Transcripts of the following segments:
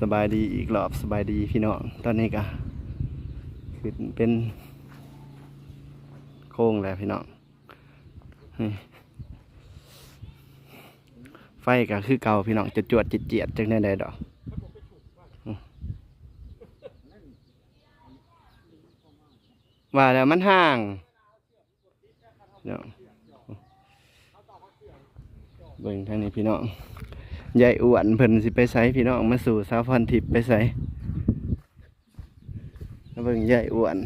สบายดีอีกรอบสบายดีพี่น้องตอนนี้ก็ขึ้นเป็นโค้งแล้วพี่น้องไฟก็คือเก่าพี่น้องจะจวดจิตเจียดจังได้ใดดอกว่าแล้วมันห่างเดี๋ยวเบิ่งทางนี้พี่น้อง ยายอ้วนเพิ่นสิไปไสพี่น้องมาสู่สาวพรทิพย์ไปไสมาเบิ่งยายอ้วน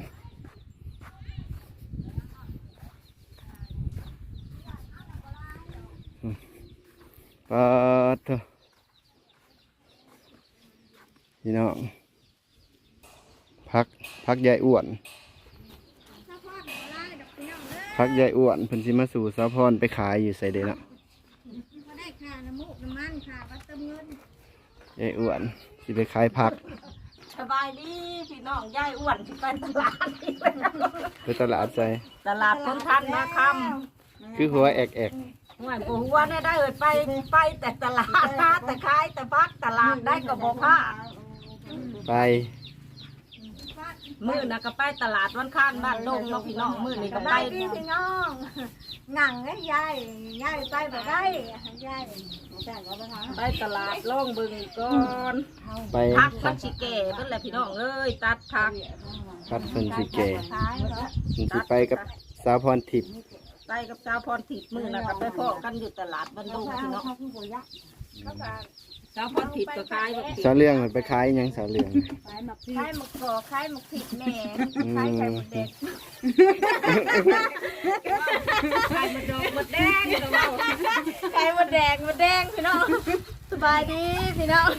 ปาดพี่น้องพักพักยายอ้วนพักยายอ้วนเพิ่นสิมาสู่สาวพรไปขายอยู่ไสเด้เนะ ก็ได้ค่าน้ำมูกน้ำมันค่าบัตรเติมเงิน ยายอ้วนสิไปขายผัก สบายดีพี่น้องยายอ้วนที่ไปตลาดนี่ไปตลาดใจ ตลาดคนทันนะคคือหัวแอกแอกำห่วยบัวเนี่ยได้เอ่ยไปไปแต่ตลาดหาแต่ขายแต่พักตลาดได้ก็บอกผ้าๆไป มือน่ะก็ไปตลาดวันข้านบ้านดงเนาะพี่น้องมือนี่ก็สไปบายดีพี่น้องหนังไอ้ยายยายไปบ่ได้ยายแต่ก็ไปทางไปตลาดล่องบึงก่อนไปพักมันสิแก่เพิ่นแหละพี่น้องเอ้ยตัดพักพัดเพิ่นสิแก่ขายเหรอเพิ่นสิไปกับสาวพรทิพย์ไปกับสาวพรทิพย์มือน่ะก็ไปพ่อกันอยู่ตลาดบ้านดงพี่น้อง สาวพรทิพย์ก็ขายแบบสาวเรื่องมันไปขายหยังสาวเรื่อง ขายหมักกอขายหมักผิดแม่ขายไข่หมดแดงขายมาดอกมาแดงก็เว้าไข่หมดแดงหมดแดงพี่น้องสบายดีพี่น้อง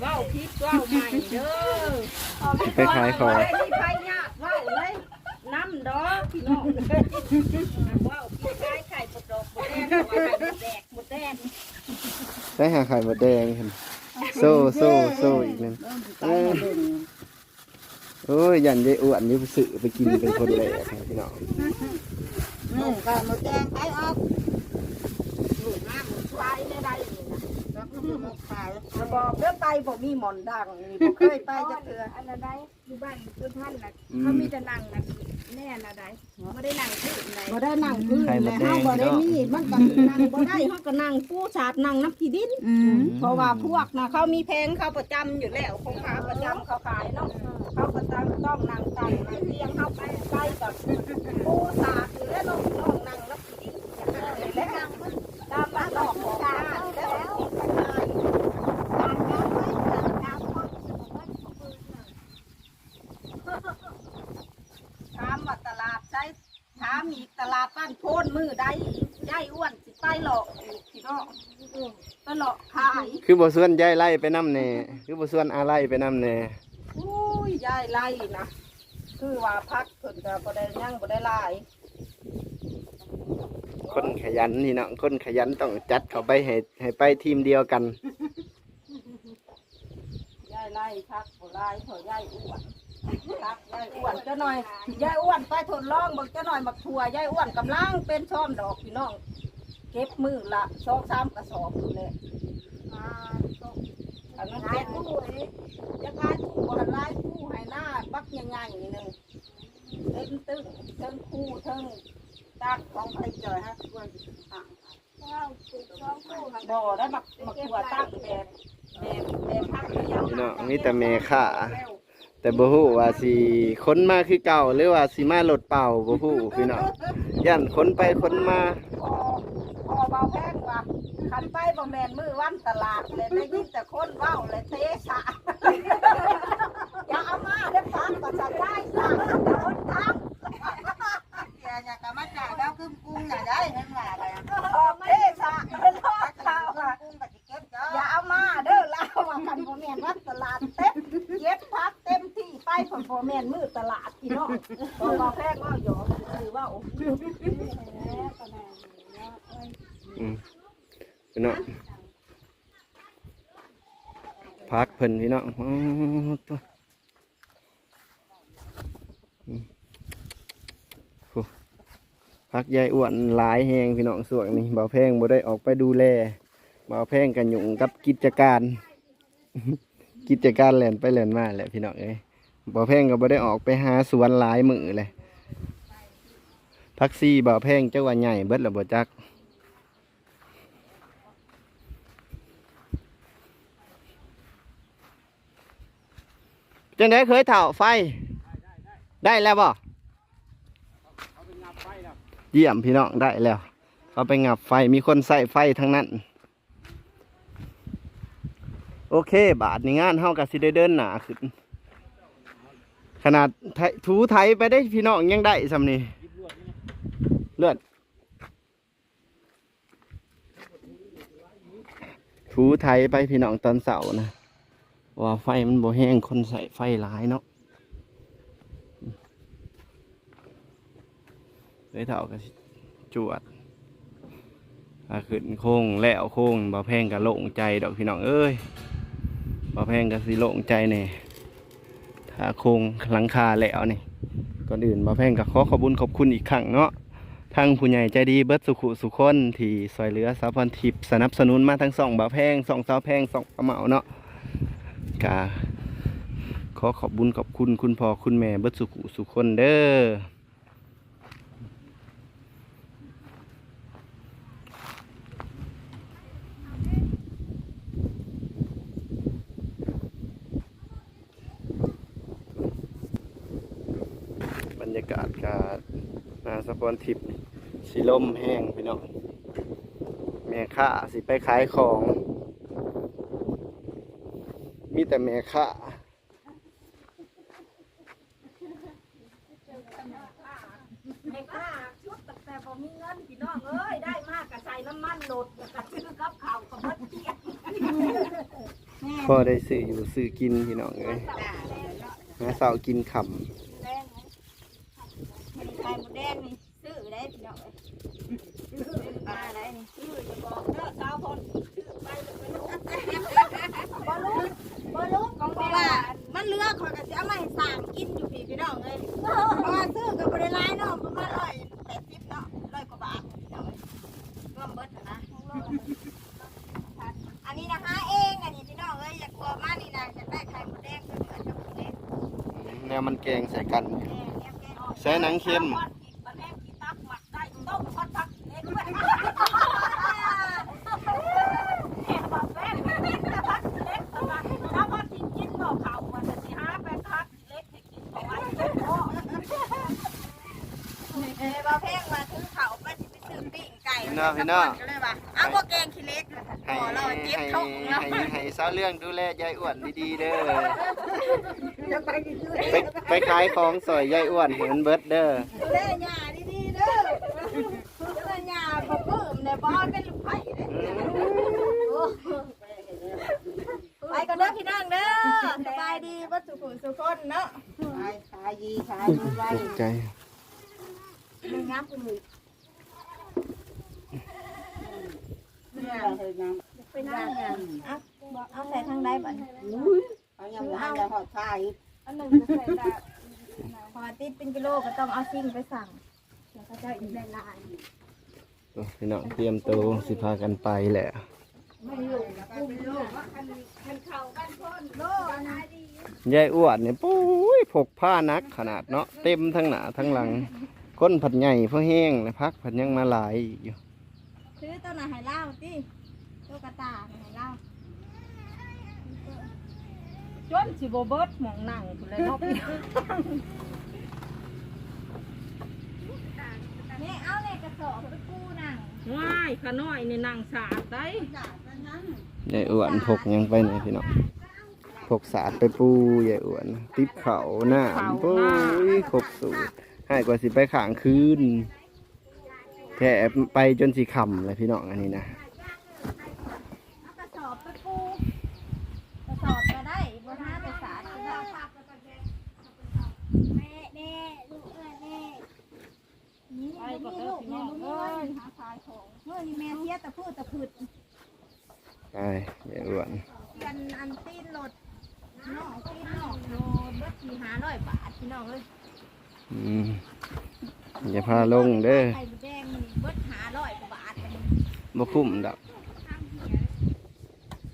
เว้าพิษเว้าใหม่เด้อไปขายของ ไอ้นี่ไปยากเว้าเลยน้ำดอกพี่น้องเลย ได้หาไข่มดแดงเห็นโซ่โซ่โซ่อีกนั่นเออโอ้ยยันยายอ้วนนี่ไปซื้อไปกินเป็นคนแรกพี่น้องอืมก็บดแดงขายออกหลุดน้ำควายได้ได้นี่นะแล้วก็มาขายจะบอกเด้อไปบ่มีหมอนดังนี่บ่เคยไปจักเทื่ออันนั้นได้อยู่บ้านคือท่านน่ะเขามีแต่นั่งนะ แน่น่ะได้ไม่ได้นั่งที่ไหนบ่ได้นั่งพื้นไข่มดแล้วแดเฮางบ่ได้พี่น้องมีมันก็นั่งบ่ได้เฮาก็นั่งปูสาดนั่งน้ำขี้ดินเพราะว่าพวกนะเขามีเพลงเขาประจำอยู่แล้วของเขาประจำเขาขายเนาะเขาประจำต้องนั่งตังนั่งเตียงเขาไปไปกับปูสาดหรือน้องน้องนั่งน้ำขี้ดินอย่างนั้นเลยและตามบ้านนอกของบ้านแล้วถามว่าตลาดใช้ถามอีกต ลาดบ้านโพนมือใดยายอ้วนสิไปหลอกอีกพี่น้องไปหลอกขายคือบ่ส่วนยายไล่ไปน้ำแน่คือบ่ส่วนอาไล่ไปน้ำแน่อุ้ยยายไล่นะคือว่าพักเพิ่นก็บ่ได้ยั่งบ่ได้หลายคนขยันนี่เนาะคนขยันต้องจัดเข้าไปให้ให้ไปทีมเดียวกันยายไล่พักบ่หลายเถอะยายอ้วนพักยาย อ้วนเจ้าหน่อยยายอ้วนไปทดลองเบิ่งเจ้าหน่อยมักถั่วยายอ้วนกำลังเป็นช่อมดอกพี่น้อง เก็บมือละ2-3กระสอบอยู่แหละอันนั้นเป็นผู้นี่จะลายผู้บ่ลายผู้ให้หน้าบักใหญ่ๆนี่หนึงเต็มตึ้งเทิงคู่เทิงตักของไผจอยฮะควรอะบ่ได้บักบักถั่วตั้งแบบแบบแบบพักเดียวเนาะมีแต่แม่ค้า แต่บ่ฮู้ว่าสิค้นมาคือเก่าหรือว่าสิมารถเป่าบ่ฮู้พี่น้องย่านค้นไปค้นมาพอเบาแพงว่าคันไปบ่แมนมือวันตลาดเลยได้ยินแต่คนเว้าเลยเทสะอย่าเอามาได้ฟังก็จะได้สะแต่คนทำแกอย่ากจะมาจ่ายแล้วขึ้นกุ้งน่ะได้เห็นว่าอะไรอะเทสะเป็นรอดข่าวอะกุ้งกับจิเก็บจ้าอย่าเอามาเด้อลาวว่าคันบ่แมนวันตลาดเต็มเย็บพัก ไปผลบ่แมนมือตลาดพี่น้องพอเบาแพงว่าหยอกคือว่าโอ้อืมพี่น้องพักเพิ่นพี่น้องตัวพักยายอ้วนหลายแหงพี่น้องสวนนี้เบาวแพงบ่ได้ออกไปดูแลเบาวแพงกันยุ่งกับกิจการ กิจการแล่นไปแล่นมาแหละพี่น้องเอ้ย บ่แพงก็บ่ได้ออกไปหาสวนหลายมือเลยพักซี่บ่แพงเจ้าว่าใหญ่เบิดล้วบ่จักจังได้เคยเถ่าไฟ ได้แล้วบ่เยี่ยมพี่น้องได้แล้วเขาไปงับไฟมีคนใส่ไฟทั้งนั้น โอเค บาทในงานเฮากับสิได้เดินหนาขึ้น นาดถูไทยไปได้พี่น้องยังได้สำนี่เลือดถูไทยไปพี่น้องตอนเสาร์นะว่าไฟมันบ่แห้งคนใส่ไฟหลายเนาะเลยเท่ากับจวดถ้าขึ้นโค้งแล้วโค้งบ่แพงกับโล่งใจดอกพี่น้องเอ้ยบ่แพงกับสิโล่งใจแน่ถ้า โครงหลังคาแล้วนี่ก่อนอื่นมาแพงกับขอขอบุญขอบคุณอีกครั้งเนาะทางผู้ใหญ่ใจดีเบิดสุขุสุคนที่ซอยเหลือสาพันทิพย์สนับสนุนมาทั้งสองบาแพงสองสาวแพงสองกระเหมาเนาะกาขอขอบบุญขอบคุณคุณพ่อคุณแม่เบิดสุขุสุคนเด้อบบรรยากาศการนา สะพอนทิพย์สีลมแห้งพี่น้องแม่ค้าสิไปขายของ มีแต่แม่ค้าไอ้ข้าชุดแต่พอมีเงินพี่น้องเอ้ยได้มากกับใส่น้ำมันโหลดกับซื้อกับข้าวกับเบิดเตี้ยพ่อได้ซื้ออยู่ซื้อกินพี่น้องเอ้ยหาเสากินขแโอ้เอ้ยบ่เพ่งมเขาไปสิไปซื้อปิ้งไก่พี่น้องพี่น้อง ให้พอเราให้เจ็บท้องเนาะให้ให้สาวเรื่องดูแลยายอ้วนดีๆเด้อจะไปกินด้วยไปไปขายของสอยยายอ้วนเห็นเบิดเด้อดูแลหญ้าดีๆเด้อดูแลหญ้าบ่ปลื้มเนี่ยบ่เป็นลูกไผ่เด้ไปกันเด้อพี่น้องเด้อสบายดีบ่สุขสุขคนเนาะขายขายดีขายดีไว้ตกใจมีน้ำอุ่น เนี่ยเฮ้ยน้ ไปนั่งเนี่ยเอาบ่เอาใส่ทางใดบัดำเขายังไม่ได้หอดขายอันหนึ่งจะใส่ละพอติดเป็นกิโลก็ต้องเอาซิ่งไปสั่งเดี๋ยวเขาจะอีกได้ลายตัวพี่น้องเตรียมตัวสิพากันไปแหละยายอ้วนเนี่ยปุ้ยพกผ้านักขนาดเนาะเต็มทั้งหน้าทั้งหลัง ก้นผัดใหญ่เพราะแห้งเลยพักผัดยังมาหลายอยู่ ตัวไหนให้เล่าติตัวกระตายให้เล่าจนสิบ่เบิดหมองนั่งพุ่นเลยเนาะพี่น้องนี่เอาเลยกระสอบไปกู้นั่งว้ายขาน้อยนี่นั่งสาดได้ยายอ้วนพกยังไปไหนพี่น้องพกสาดไปปูยายอ้วน ติบเขาหน้าปุ้ยครบสูตรให้กว่าสิไปขางคืน แค่ไปจนสิคำเลยพี่น้องอันนี้นะเอากระสอบไปกู้กระสอบก็ได้บนห้าไปสาดก็ได้แม่แม่ลูกเอ้ยแม่นี่ไปบ่ก็มีเด้อลูกพี่แม่น้องบ่มีเอ้เงิยนหาขายของเมื่อนี่แม่เสียแต่พูดแต่พืดไปยายอ้วนกันอันตีนรถน้องตีนน้องโลเบิดสี่ห้าร้อยบาทพี่น้องเลยอืมอย่าพาลงเด้อไข่ บ่คุ้มดอก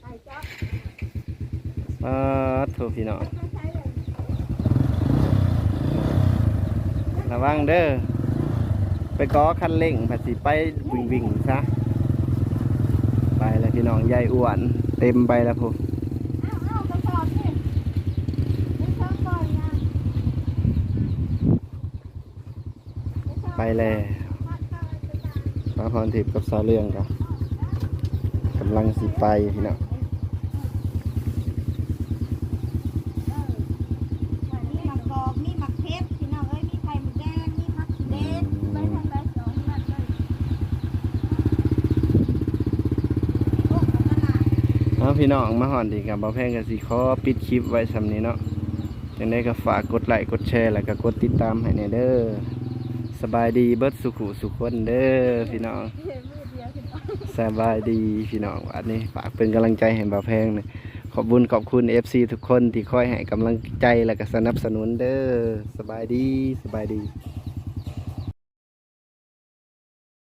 ไข่จ๊อกพี่น้องระวังเด้อ ไปก้อคันเร่งผัดสิไปวิ่งวิ่งซะ ไปแล้วพี่น้องยายอ้วน เต็มไปแล้วพูไปแล้วพระพรทิพย์กับสาวเรื่องกันำลังสิไปพี่น้องมีหมักกอกมีหมักเพชรพี่น้องเอ้ยมีไข่หมูแดงมีมักเด็ดไปทางใดสองนั่นเลยโอ้ขนาดเอาพี่น้องมาหอนดีกับบ่แพงกับสิขอปิดคลิปไว้สำนี้เนาะจังได้ก็ฝากกดไลค์กดแชร์แล้วก็กดติดตามให้แน่เด้อสบายดีเบิดสุขุสุขคนเด้อพี่น้อง สบายดีพี่น้องอันนี้ฝากเป็นกำลังใจให้บ่แพงเนี่ยขอบคุญขอบคุณ FC ทุกคนที่คอยให้กำลังใจและก็สนับสนุนเด้อสบายดีสบายดี